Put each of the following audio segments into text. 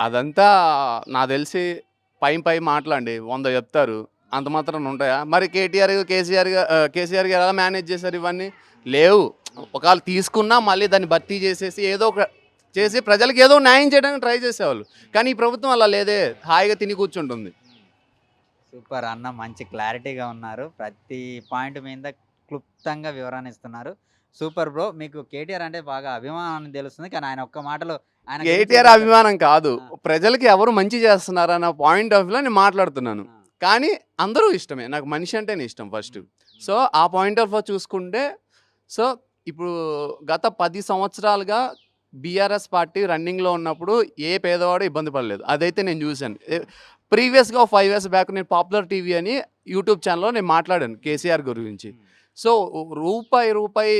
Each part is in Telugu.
అదంతా నాకు తెలిసి పై పై మాటలండి. వంద చెప్తారు. అంత మాత్రం ఉంటాయా? మరి కేటీఆర్ కేసీఆర్ కేసీఆర్ గారు ఎలా మేనేజ్ చేశారు ఇవన్నీ? లేవు. ఒకవేళ తీసుకున్నా మళ్ళీ దాన్ని భర్తీ చేసేసి ఏదో ఒక చేసి ప్రజలకు ఏదో న్యాయం చేయడానికి ట్రై చేసేవాళ్ళు. కానీ ఈ ప్రభుత్వం అలా లేదే. హాయిగా తిని కూర్చుంటుంది. సూపర్ అన్న మంచి క్లారిటీగా ఉన్నారు. ప్రతి పాయింట్ మీద క్లుప్తంగా వివరణ ఇస్తున్నారు. Super bro. మీకు కేటీఆర్ అంటే బాగా అభిమానం తెలుస్తుంది. కానీ ఆయన ఒక్క మాటలో ఆయన కేటీఆర్. అభిమానం కాదు. ప్రజలకి ఎవరు మంచి చేస్తున్నారన్న పాయింట్ ఆఫ్ వ్యూలో నేను మాట్లాడుతున్నాను. కానీ అందరూ ఇష్టమే. నాకు మనిషి అంటేనే ఇష్టం ఫస్ట్ సో ఆ పాయింట్ ఆఫ్ వ్యూ చూసుకుంటే సో ఇప్పుడు గత పది సంవత్సరాలుగా బీఆర్ఎస్ పార్టీ రన్నింగ్లో ఉన్నప్పుడు ఏ పేదవాడు ఇబ్బంది పడలేదు. అదైతే నేను చూశాను. ప్రీవియస్గా ఫైవ్ ఇయర్స్ బ్యాక్ నేను పాపులర్ టీవీ అని యూట్యూబ్ ఛానల్లో నేను మాట్లాడాను కేసీఆర్ గురించి. సో రూపాయి రూపాయి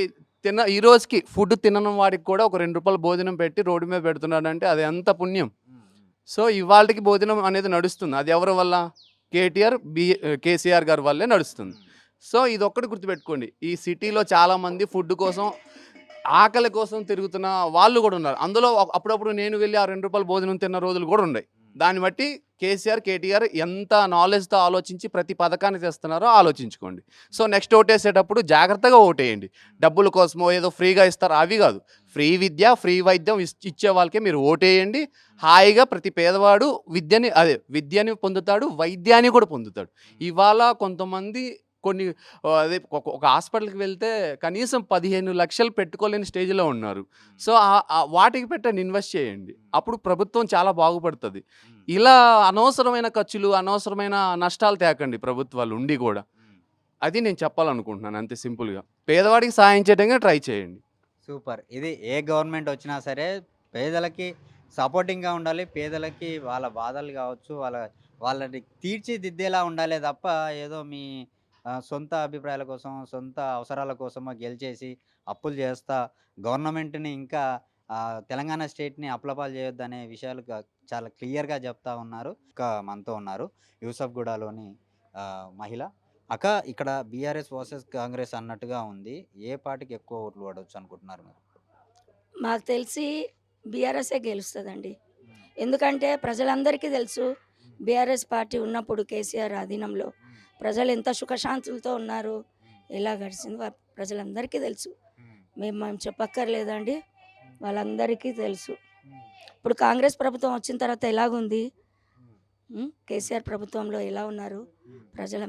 తిన్న ఈ రోజుకి ఫుడ్ తినని వాడికి కూడా ఒక రెండు రూపాయలు భోజనం పెట్టి రోడ్డు మీద పెడుతున్నాడు అంటే అది ఎంత పుణ్యం. సో ఇవాళకి భోజనం అనేది నడుస్తుంది. అది ఎవరి వల్ల? కేటీఆర్ బి కేసీఆర్ గారి వల్లే నడుస్తుంది. సో ఇది ఒక్కటి గుర్తుపెట్టుకోండి. ఈ సిటీలో చాలామంది ఫుడ్ కోసం ఆకలి కోసం తిరుగుతున్న వాళ్ళు కూడా ఉన్నారు. అందులో అప్పుడప్పుడు నేను వెళ్ళి ఆ రెండు రూపాయలు భోజనం తిన్న రోజులు కూడా ఉన్నాయి. దాన్ని బట్టి కేసీఆర్ కేటీఆర్ ఎంత నాలెడ్జ్తో ఆలోచించి ప్రతి పథకాన్ని తెస్తున్నారో ఆలోచించుకోండి. సో నెక్స్ట్ ఓటేసేటప్పుడు జాగ్రత్తగా ఓటేయండి. డబ్బుల కోసమో ఏదో ఫ్రీగా ఇస్తారు అవి కాదు. ఫ్రీ విద్య ఫ్రీ వైద్యం ఇచ్చే వాళ్ళకే మీరు ఓటేయండి. హాయిగా ప్రతి పేదవాడు విద్యని అదే విద్యని పొందుతాడు వైద్యాన్ని కూడా పొందుతాడు. ఇవాళ కొంతమంది కొన్ని అదే ఒక- హాస్పిటల్కి వెళ్తే కనీసం పదిహేను లక్షలు పెట్టుకోలేని స్టేజ్లో ఉన్నారు. సో వాటికి పెట్టండి ఇన్వెస్ట్ చేయండి. అప్పుడు ప్రభుత్వం చాలా బాగుపడుతుంది. ఇలా అనవసరమైన ఖర్చులు అనవసరమైన నష్టాలు తేకండి ప్రభుత్వాలు ఉండి కూడా. అది నేను చెప్పాలనుకుంటున్నాను అంతే సింపుల్గా. పేదవాడికి సాయం చేయడానికి ట్రై చేయండి. సూపర్. ఇది ఏ గవర్నమెంట్ వచ్చినా సరే పేదలకి సపోర్టింగ్గా ఉండాలి. పేదలకి వాళ్ళ బాధలు కావచ్చు వాళ్ళ వాళ్ళని తీర్చిదిద్దేలా ఉండాలి తప్ప ఏదో మీ సొంత అభిప్రాయాల కోసం సొంత అవసరాల కోసమో గెలిచేసి అప్పులు చేస్తా గవర్నమెంట్ని ఇంకా తెలంగాణ స్టేట్ని అప్లపాలు చేయొద్దు అనే విషయాలు చాలా క్లియర్గా చెప్తా ఉన్నారు ఇంకా మనతో ఉన్నారు. యూసఫ్గూడలోని మహిళ. అక్క ఇక్కడ బీఆర్ఎస్ వర్సెస్ కాంగ్రెస్ అన్నట్టుగా ఉంది. ఏ పార్టీకి ఎక్కువ ఓట్లు పడవచ్చు అనుకుంటున్నారు మీరు? మాకు తెలిసి బీఆర్ఎస్ఏ గెలుస్తుందండి. ఎందుకంటే ప్రజలందరికీ తెలుసు బీఆర్ఎస్ పార్టీ ఉన్నప్పుడు కేసీఆర్ అధీనంలో ప్రజలు ఎంత సుఖశాంతులతో ఉన్నారు ఎలా గడిచింది ప్రజలందరికీ తెలుసు. మేము మేము చెప్పక్కర్లేదండి. వాళ్ళందరికీ తెలుసు. ఇప్పుడు కాంగ్రెస్ ప్రభుత్వం వచ్చిన తర్వాత ఎలాగుంది? కేసీఆర్ ప్రభుత్వంలో ఎలా ఉన్నారు? ప్రజల